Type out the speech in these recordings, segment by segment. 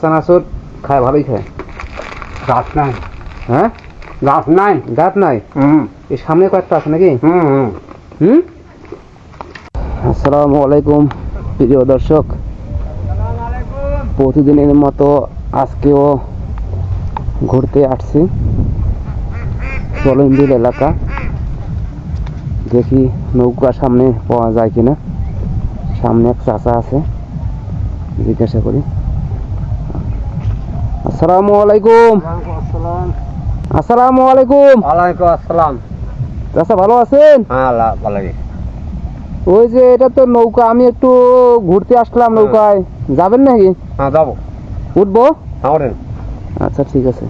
চানাচুর খায় ভালোই খায়। গাছ নাই। হ্যাঁ গাছ নাই। দাঁত নাই? হুম এই সামনে কয়েকটা আছে নাকি? হুম হুম হুম? আসসালামু আলাইকুম প্রিয় দর্শক। প্রতিদিনের মতো আজকেও ঘুরতে আসছি। এলাকা। দেখি নৌকা সামনে পাওয়া যায় কিনা। সামনে এক চাচা আছে জিজ্ঞাসা করি। আসসালামু আলাইকুম। আসসালামু। আলাইকুম। ওয়ালাইকুম আসসালাম। চাচা ভালো আছেন? হ্যাঁ ভালো ওই যে এটা তো নৌকা আমি একটু ঘুরতে আসলাম নৌকায়। যাবেন নাকি? হ্যাঁ যাব। উঠবো? আচ্ছা ঠিক আছে।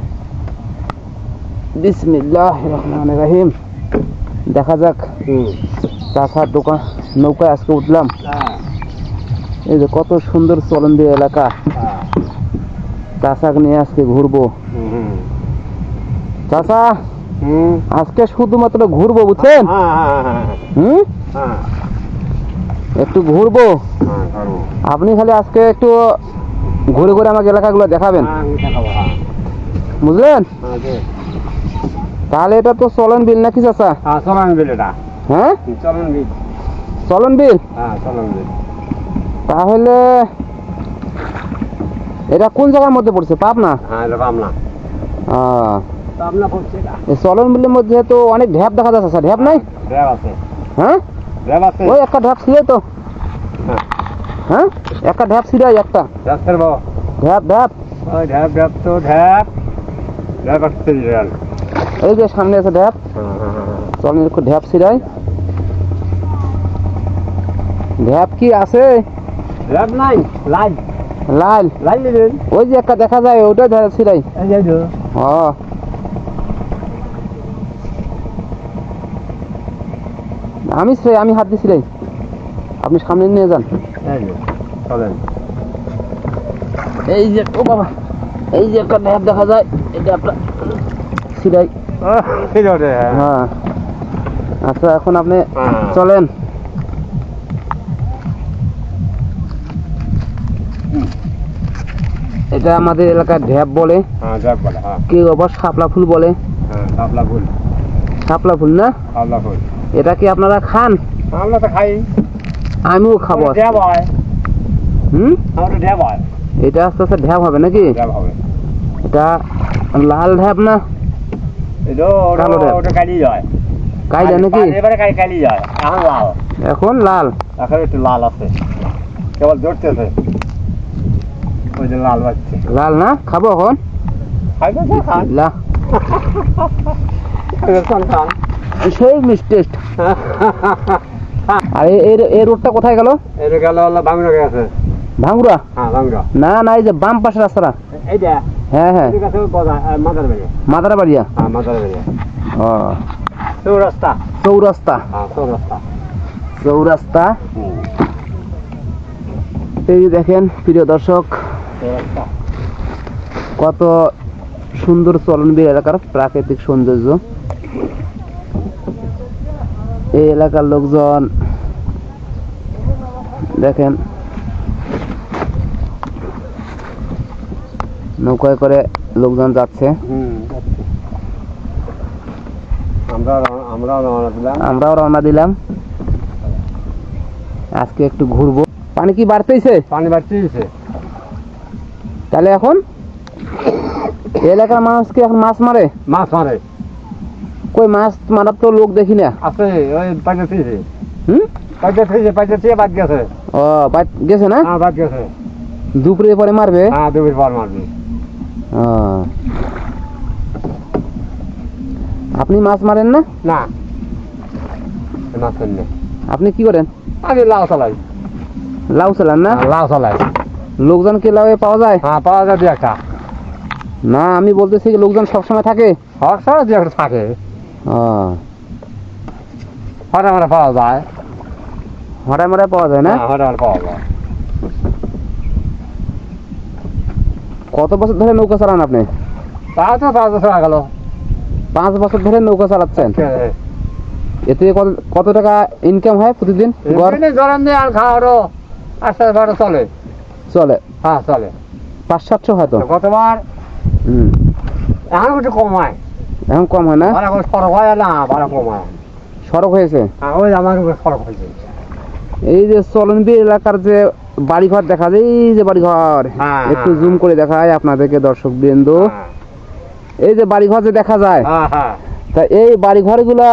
বিসমিল্লাহ রহমান রাহিম। দেখা যাক। চাষার দোকান নৌকায় আজকে উঠলাম। হ্যাঁ। এই যে কত সুন্দর চলন্দি এলাকা। হ্যাঁ। চাষাকে নিয়ে আজকে ঘুরবো। চাষা আজকে শুধুমাত্র ঘুরবো বুঝছেন? হ্যাঁ হুম? একটু ঘুরবো। আপনি খালি আজকে একটু ঘুরে ঘুরে আমাকে এলাকাগুলো দেখাবেন। বুঝলেন? তাহলে এটা তো চলন বিল নাকি চাষা হ্যাঁ চলন বিল এটা। হ্যাঁ? চলন বিল। চলন বিল? হ্যাঁ চলন বিল। তাহলে এটা কোন জায়গার মধ্যে পড়ছে? পাবনা? হ্যাঁ এটা পাবনা। আহ, পাবনা পড়ছে এটা। চলন বিলের মধ্যে তো অনেক ঢ্যাপ দেখা যাচ্ছে স্যার ঢ্যাপ নাই? র্যাব আছে। হ্যাঁ? র্যাব আছে। ওই একটা ঢ্যাপ ছিঁড়ে তো। হ্যাঁ। হ্যাঁ? একটা ঢ্যাপ ছিঁড়াই একটা। ঢ্যাপ ঢ্যাপ ওই ঢ্যাপ ঢ্যাপ তো ঢ্যাপ ঢ্যাপ আসছে এই যে সামনে আছে ঢ্যাপ হ্যাঁ। একটু ঢ্যাপ ছিঁড়াই। ঢ্যাপ কি আছে? র্যাব নাই লাল লাইট দিলেন ওই যে একটা দেখা যায় ওটা ঢ্যাপ ছিঁড়াই। ও। আমি আমি হাত দিয়ে ছিঁড়াই। আপনি সামনে নিয়ে যান। এই যে চলেন। এই যে ও বাবা এই যে একটা ঢ্যাপ দেখা যায় এটা একটা ঠিক হ্যাঁ। আচ্ছা এখন আপনি হ্যাঁ। চলেন। এটা আমাদের এলাকায় ঢ্যাপ বলে। হ্যাঁ ঢ্যাপ বলে হ্যাঁ। কেউ আবার শাপলা ফুল বলে। হ্যাঁ শাপলা ফুল। শাপলা ফুল না? শাপলা ফুল। এটা কি আপনারা খান? আমরা তো খাই। আমিও খাব। হুম? হয়। এটা আস্তে আস্তে ঢ্যাপ হবে নাকি? এটা লাল ঢ্যাপ না। ওটা কালি যায়। কাইদা নাকি? এবারে কালি কালি যায়। এখন লাল। এখন লাল। এখন একটু লাল আছে। কেবল ধরতেছে ওই যে লাল বাচ্চা লাল না? খাব এখন? লা। সেই আর এর এই রোডটা কোথায় গেল? এটা গেল বাংলা গেছে হ্যাঁ বাংলা না না এই যে বাম পাশের রাস্তাটা এইটা। হ্যাঁ হ্যাঁ। হ্যাঁ মাদার বেড়ে ও। চৌরাস্তা। চৌরাস্তা? হ্যাঁ চৌরাস্তা। এই দেখেন প্রিয় দর্শক কত সুন্দর চলনবিল এলাকার প্রাকৃতিক সৌন্দর্য। এই এলাকার লোকজন দেখেন নৌকায় করে লোকজন যাচ্ছে। আমরাও রওনা দিলাম। আজকে একটু ঘুরবো। পানি কি বাড়তেইছে পানি বাড়তেছে। তাহলে এখন এলাকার মানুষ কি এখন মাছ মারে? মাছ মারে। কই মাছ মারার তো লোক দেখি না। আছে ওই পাইতে থেকে হুম? পাইতে থেকে পাইতে থেকে বাদ গেছে। ও বাদ গেছে না? হ্যাঁ বাদ গেছে। দুপুরে পরে মারবে? হ্যাঁ দুবির পর মারবি। আপনি মাছ মারেন না? না। মাছ আপনি কি করেন? আগে লাউ চালাই। লাউ চালান না? হ্যাঁ, লাউ চালাই। লোকজন কি লাউ পাওয়া যায়? হ্যাঁ পাওয়া যায় দু একটা। না আমি বলতেছি লোকজন সবসময় থাকে? সারা দু একটা থাকে। হরে হরে পাওয়া যায়। হঠাৎ মরায় পাওয়া যায় না? হ্যাঁ, হরে হরে পাওয়া যায়। কত বছর ধরে নৌকা চালান আপনি? তা তো পাঁচ বছর গেল পাঁচ বছর ধরে নৌকা চালাচ্ছেন? এতে কত কত টাকা ইনকাম হয় প্রতিদিন দিয়ে আর খাওয়ারও আস্তে আস্তে চলে। চলে? হ্যাঁ চলে। পাঁচ সাতশো হয়তো? গতবার হুম। এখন একটু কম হয়। এখন কম হয় না? সড়ক হয় না ভাড়া কম হয়। সড়ক হয়েছে? হ্যাঁ ওই আমার সড়ক হয়েছে। এই যে চলনবি এলাকার যে বাড়িঘর দেখা যায় এই যে বাড়িঘর। হ্যাঁ, একটু হ্যাঁ, জুম করে দেখায় আপনাদেরকে দর্শক বৃন্দ হ্যাঁ, এই যে বাড়িঘর যে দেখা যায় হ্যাঁ হ্যাঁ। তা এই বাড়িঘরগুলা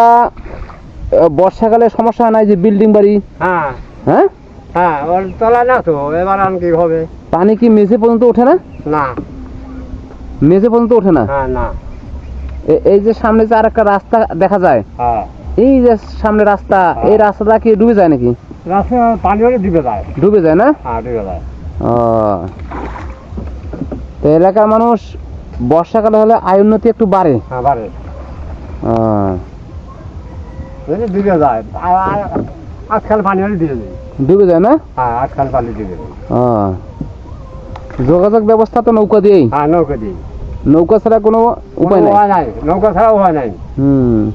বর্ষাকালে সমস্যা হয় না এই যে বিল্ডিং বাড়ি? হ্যাঁ। হ্যাঁ? হ্যাঁ তলা না তো এবার আর কি হবে? পানি কি মেঝে পর্যন্ত ওঠে না? না। মেঝে পর্যন্ত ওঠে না? হ্যাঁ না। এই যে সামনে যে আর একটা রাস্তা দেখা যায় হ্যাঁ। এই যে সামনে রাস্তা এই রাস্তাটা কি ডুবে যায় নাকি? রাস্তা পানি হলে দিবে যায়। ডুবে যায় না? হ্যাঁ দিবে যায়। ও। তো এলাকার মানুষ বর্ষাকালে হলে আয় উন্নতি একটু বাড়ে। হ্যাঁ বাড়ে। ও, যায়। আজকাল পানি হলে ডুবে যায়। না? হ্যাঁ আজকাল পানি যোগাযোগ ব্যবস্থা তো নৌকা দিয়েই। হ্যাঁ নৌকা নৌকা ছাড়া কোনো উপায় উপায় নাই। নৌকা ছাড়া উপায় নাই। হুম।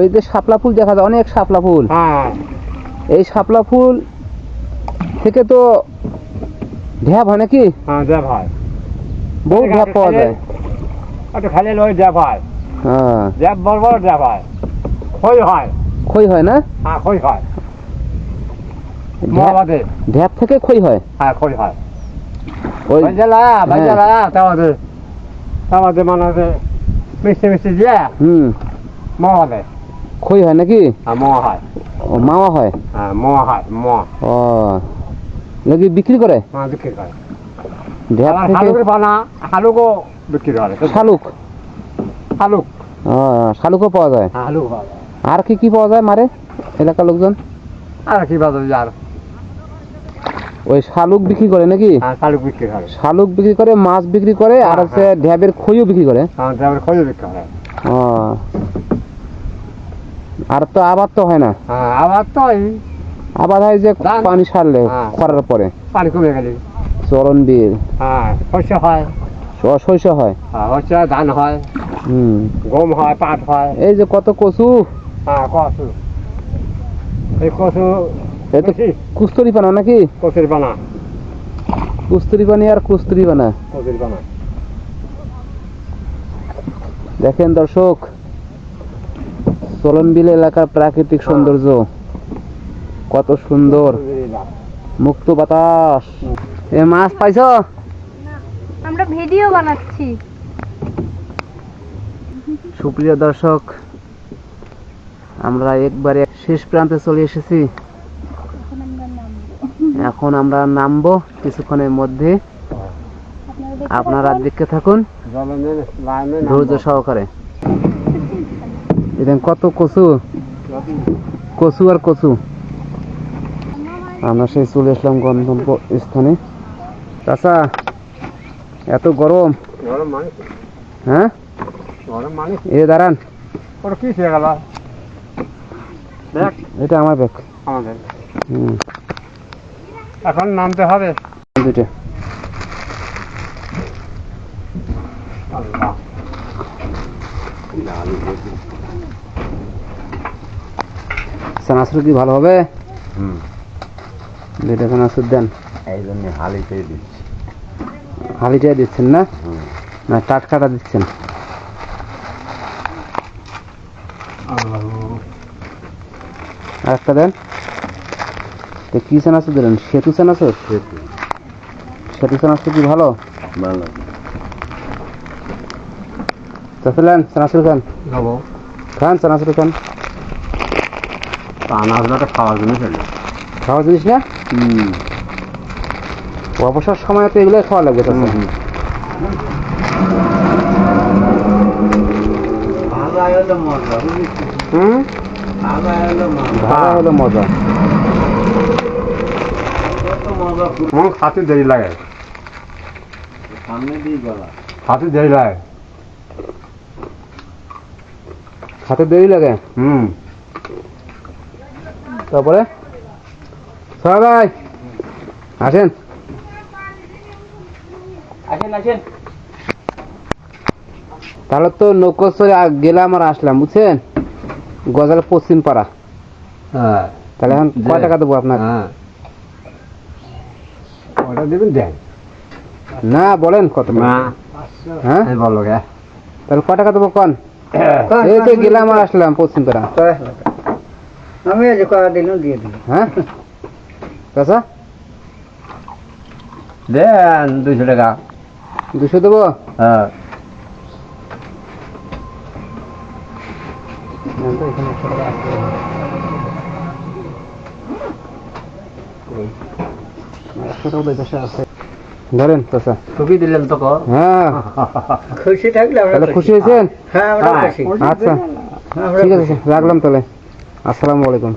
ওই যে শাপলা ফুল দেখা যায় অনেক শাপলা ফুল। হ্যাঁ। এই শাপলা ফুল থেকে তো ঢ্যাপ হয় নাকি? হ্যাঁ হয়। বহু ঢ্যাপ পাওয়া যায়। একটু খালি দেব হয়। হ্যাঁ। বড় বড় হয়। খই হয়। খই হয় না? হ্যাঁ খই হয়। ঢ্যাপ থেকে খই হয়? হ্যাঁ খই হয়। ওই বাজালা বাজালা তাওয়াতে তাওয়াতে মানে মিষ্টি মিষ্টি দিয়ে হুম। খই হয় নাকি? হ্যাঁ হয়। ও মাওয়া হয়? হ্যাঁ মোয়া হয় ও নাকি বিক্রি করে? হ্যাঁ বিক্রি করে। ঢ্যাপ আবার থেকে? শালুকের পানা শালুকও বিক্রি করে। শালুক? শালুক। শালুকও পাওয়া যায়? শালুক পাওয়া যায়। আর কি কি পাওয়া যায় মারে? এলাকার লোকজন? আর কি ওই শালুক বিক্রি করে নাকি? শালুক বিক্রি করে। শালুক বিক্রি করে মাছ বিক্রি করে আর হচ্ছে ঢ্যাবের খইও বিক্রি করে? হ্যাঁ তারপরে খই বিক্রি করে। ও আর তো আবার তো হয় না। হ্যাঁ আবার তো আবার হয় যে পানি সারলে হ্যাঁ। করার পরে। পানি কমে গেলে। চরণ বীর হ্যাঁ শস্য হয়। শস্য হয়। হ্যাঁ শস্য ধান হয়। হুম। গম হয় পাট হয়। এই যে কত কচু। হ্যাঁ কচু। এই কচু বেশি। পানা নাকি? কচুর বানা। কুস্তরি পানি আর কুস্তরি পানা কচুর বানা। দেখেন দর্শক চলনবিল এলাকার প্রাকৃতিক সৌন্দর্য। কত সুন্দর। মুক্ত বাতাস। এ মাছ পাইছো? আমরা ভিডিও বানাচ্ছি। সুপ্রিয় দর্শক আমরা একবারে শেষ প্রান্তে চলে এসেছি। এখন আমরা নামবো কিছুক্ষণের মধ্যে। আপনারা দেখতে থাকুন। ধৈর্য সহকারে। এটা কত কচু? কচু আর কচু। আমরা সেই চলে আসলাম গন্তব্য স্থানে চাচা এত গরম। গরম হ্যাঁ? এ দাঁড়ান। এটা আমার ব্যাগ এখন নামতে হবে। দুইটা। আল্লাহ। চানাচুর কি ভালো হবে? হুম। দুইটা চানাচুর দেন। এই জন্য হালিতেই দিচ্ছি। হালিটা দিচ্ছেন না? না টাটকাটা দিচ্ছেন। একটা দেন। তো কি চানাচুর দিলেন সেতু চানাচুর সেতু। চানাচুর কি ভালো? ভালো। চাচ্ছিলেন চানাচুর খান খান চানাচুর খান আনাজটা খাওয়ার জন্য চলে খাওয়া জিনিস না? হুম। অবসর সময় তো এগুলোই খাওয়া লাগবে হুম ভালো হলো মজা হুম? খাতে দেরি লাগে। খাতে দেরি লাগে। হাতে দেরি লাগে? হুম। তারপরে? সবাই আসেন। আসেন আসেন। তাহলে তো নৌকোচরে গেলাম আর আসলাম বুঝছেন? গজাল পশ্চিম পাড়া। হ্যাঁ। তাহলে এখন কয় টাকা দেবো আপনার? হ্যাঁ। দেবেন দেন? না বলেন কত না। হ্যাঁ? বলো তাহলে কয় টাকা দেবো কন? এই তো গেলাম আর আসলাম পশ্চিম পাড়া। আমি দিলাম দিয়ে দিলাম। হ্যাঁ? দেন দুইশো টাকা। দুশো দেবো? হ্যাঁ। ধরেন। দিলেন তো হ্যাঁ। খুশি থাকলে তাহলে খুশি। হয়েছেন? হ্যাঁ হ্যাঁ। আচ্ছা। ঠিক আছে রাখলাম তাহলে। আসসালামু আলাইকুম।